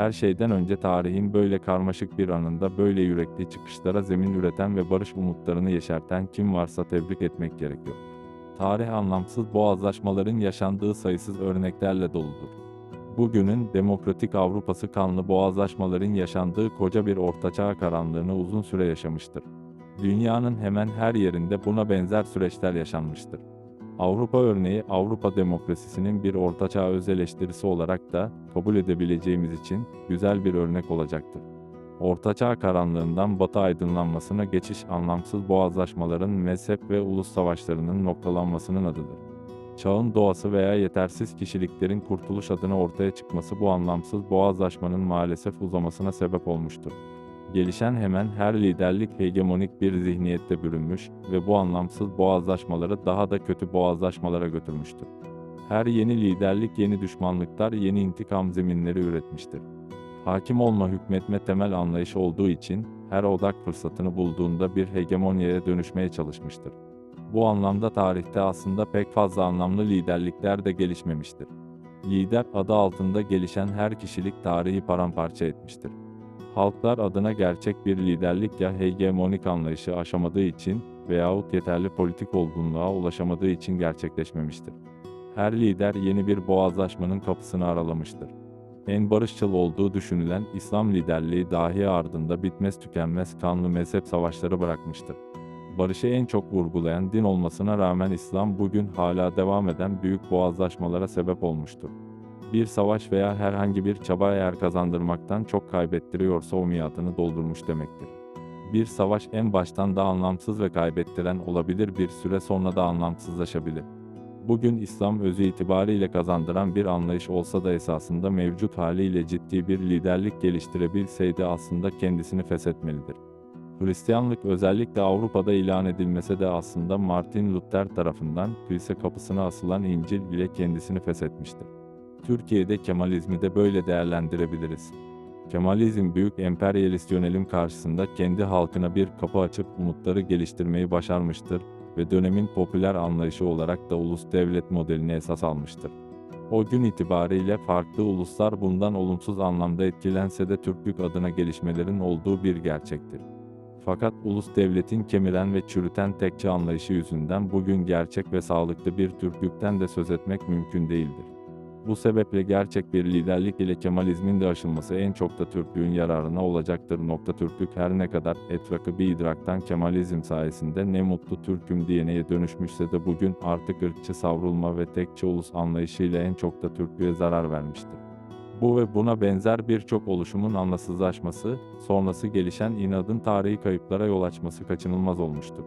Her şeyden önce tarihin böyle karmaşık bir anında böyle yürekli çıkışlara zemin üreten ve barış umutlarını yeşerten kim varsa tebrik etmek gerekiyor. Tarih anlamsız boğazlaşmaların yaşandığı sayısız örneklerle doludur. Bugünün demokratik Avrupası kanlı boğazlaşmaların yaşandığı koca bir ortaçağ karanlığını uzun süre yaşamıştır. Dünyanın hemen her yerinde buna benzer süreçler yaşanmıştır. Avrupa örneği Avrupa demokrasisinin bir ortaçağ öz eleştirisi olarak da kabul edebileceğimiz için güzel bir örnek olacaktır. Ortaçağ karanlığından Batı aydınlanmasına geçiş anlamsız boğazlaşmaların mezhep ve ulus savaşlarının noktalanmasının adıdır. Çağın doğası veya yetersiz kişiliklerin kurtuluş adına ortaya çıkması bu anlamsız boğazlaşmanın maalesef uzamasına sebep olmuştur. Gelişen hemen her liderlik hegemonik bir zihniyette bürünmüş ve bu anlamsız boğazlaşmaları daha da kötü boğazlaşmalara götürmüştür. Her yeni liderlik yeni düşmanlıklar, yeni intikam zeminleri üretmiştir. Hakim olma hükmetme temel anlayışı olduğu için her odak fırsatını bulduğunda bir hegemonyaya dönüşmeye çalışmıştır. Bu anlamda tarihte aslında pek fazla anlamlı liderlikler de gelişmemiştir. Lider adı altında gelişen her kişilik tarihi paramparça etmiştir. Halklar adına gerçek bir liderlik ya hegemonik anlayışı aşamadığı için veyahut yeterli politik olgunluğa ulaşamadığı için gerçekleşmemiştir. Her lider yeni bir boğazlaşmanın kapısını aralamıştır. En barışçıl olduğu düşünülen İslam liderliği dahi ardında bitmez tükenmez kanlı mezhep savaşları bırakmıştır. Barışı en çok vurgulayan din olmasına rağmen İslam bugün hala devam eden büyük boğazlaşmalara sebep olmuştur. Bir savaş veya herhangi bir çaba eğer kazandırmaktan çok kaybettiriyorsa o miadını doldurmuş demektir. Bir savaş en baştan da anlamsız ve kaybettiren olabilir bir süre sonra da anlamsızlaşabilir. Bugün İslam özü itibariyle kazandıran bir anlayış olsa da esasında mevcut haliyle ciddi bir liderlik geliştirebilseydi aslında kendisini feshetmelidir. Hristiyanlık özellikle Avrupa'da ilan edilmese de aslında Martin Luther tarafından kilise kapısına asılan İncil ile kendisini feshetmiştir. Türkiye'de Kemalizmi de böyle değerlendirebiliriz. Kemalizm büyük emperyalist yönelim karşısında kendi halkına bir kapı açıp umutları geliştirmeyi başarmıştır ve dönemin popüler anlayışı olarak da ulus devlet modelini esas almıştır. O gün itibariyle farklı uluslar bundan olumsuz anlamda etkilense de Türklük adına gelişmelerin olduğu bir gerçektir. Fakat ulus devletin kemiren ve çürüten tekçe anlayışı yüzünden bugün gerçek ve sağlıklı bir Türklükten de söz etmek mümkün değildir. Bu sebeple gerçek bir liderlik ile Kemalizmin de aşılması en çok da Türklüğün yararına olacaktır. Nokta Türklük her ne kadar etrafı bir idraktan Kemalizm sayesinde ne mutlu Türk'üm diyeneye dönüşmüşse de bugün artık ırkçı savrulma ve tekçe ulus anlayışıyla en çok da Türklüğe zarar vermiştir. Bu ve buna benzer birçok oluşumun anlasızlaşması, sonrası gelişen inadın tarihi kayıplara yol açması kaçınılmaz olmuştur.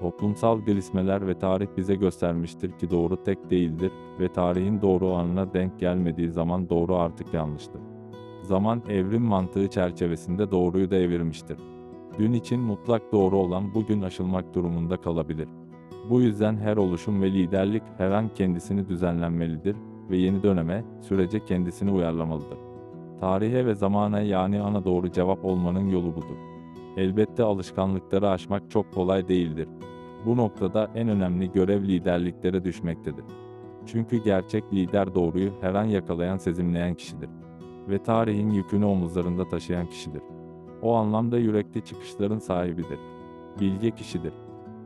Toplumsal gelişmeler ve tarih bize göstermiştir ki doğru tek değildir ve tarihin doğru anına denk gelmediği zaman doğru artık yanlıştır. Zaman evrim mantığı çerçevesinde doğruyu da evirmiştir. Dün için mutlak doğru olan bugün aşılmak durumunda kalabilir. Bu yüzden her oluşum ve liderlik her an kendisini düzenlenmelidir ve yeni döneme, sürece kendisini uyarlamalıdır. Tarihe ve zamana yani ana doğru cevap olmanın yolu budur. Elbette alışkanlıkları aşmak çok kolay değildir. Bu noktada en önemli görev liderliklere düşmektedir. Çünkü gerçek lider doğruyu her an yakalayan sezimleyen kişidir. Ve tarihin yükünü omuzlarında taşıyan kişidir. O anlamda yürekli çıkışların sahibidir. Bilge kişidir.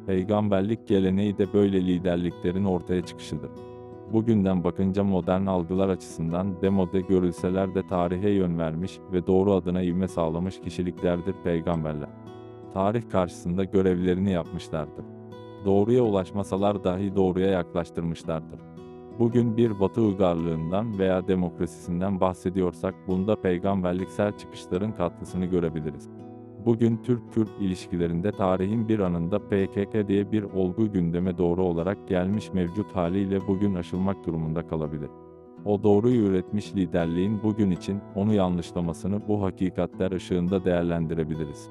Peygamberlik geleneği de böyle liderliklerin ortaya çıkışıdır. Bugünden bakınca modern algılar açısından demode görülseler de tarihe yön vermiş ve doğru adına ivme sağlamış kişiliklerdir peygamberler. Tarih karşısında görevlerini yapmışlardır. Doğruya ulaşmasalar dahi doğruya yaklaştırmışlardır. Bugün bir Batı uygarlığından veya demokrasisinden bahsediyorsak bunda peygamberliksel çıkışların katkısını görebiliriz. Bugün Türk-Kürt ilişkilerinde tarihin bir anında PKK diye bir olgu gündeme doğru olarak gelmiş mevcut haliyle bugün aşılmak durumunda kalabilir. O doğruyu üretmiş liderliğin bugün için onu yanlışlamasını bu hakikatler ışığında değerlendirebiliriz.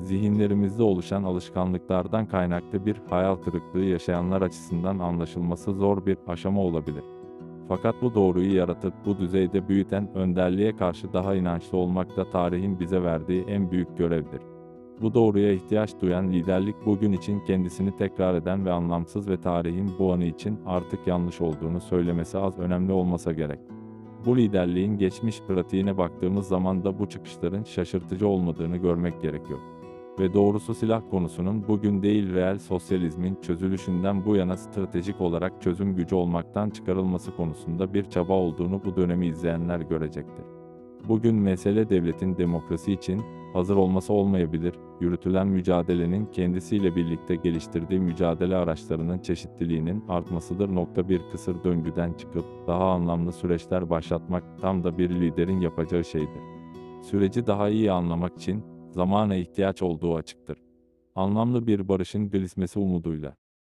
Zihinlerimizde oluşan alışkanlıklardan kaynaklı bir hayal kırıklığı yaşayanlar açısından anlaşılması zor bir aşama olabilir. Fakat bu doğruyu yaratıp bu düzeyde büyüten önderliğe karşı daha inançlı olmak da tarihin bize verdiği en büyük görevdir. Bu doğruya ihtiyaç duyan liderlik bugün için kendisini tekrar eden ve anlamsız ve tarihin bu anı için artık yanlış olduğunu söylemesi az önemli olmasa gerek. Bu liderliğin geçmiş pratiğine baktığımız zaman da bu çıkışların şaşırtıcı olmadığını görmek gerekiyor. Ve doğrusu silah konusunun bugün değil reel sosyalizmin çözülüşünden bu yana stratejik olarak çözüm gücü olmaktan çıkarılması konusunda bir çaba olduğunu bu dönemi izleyenler görecektir. Bugün mesele devletin demokrasi için hazır olması olmayabilir, yürütülen mücadelenin kendisiyle birlikte geliştirdiği mücadele araçlarının çeşitliliğinin artmasıdır. Nokta bir kısır döngüden çıkıp daha anlamlı süreçler başlatmak tam da bir liderin yapacağı şeydir. Süreci daha iyi anlamak için zamana ihtiyaç olduğu açıktır. Anlamlı bir barışın gelişmesi umuduyla.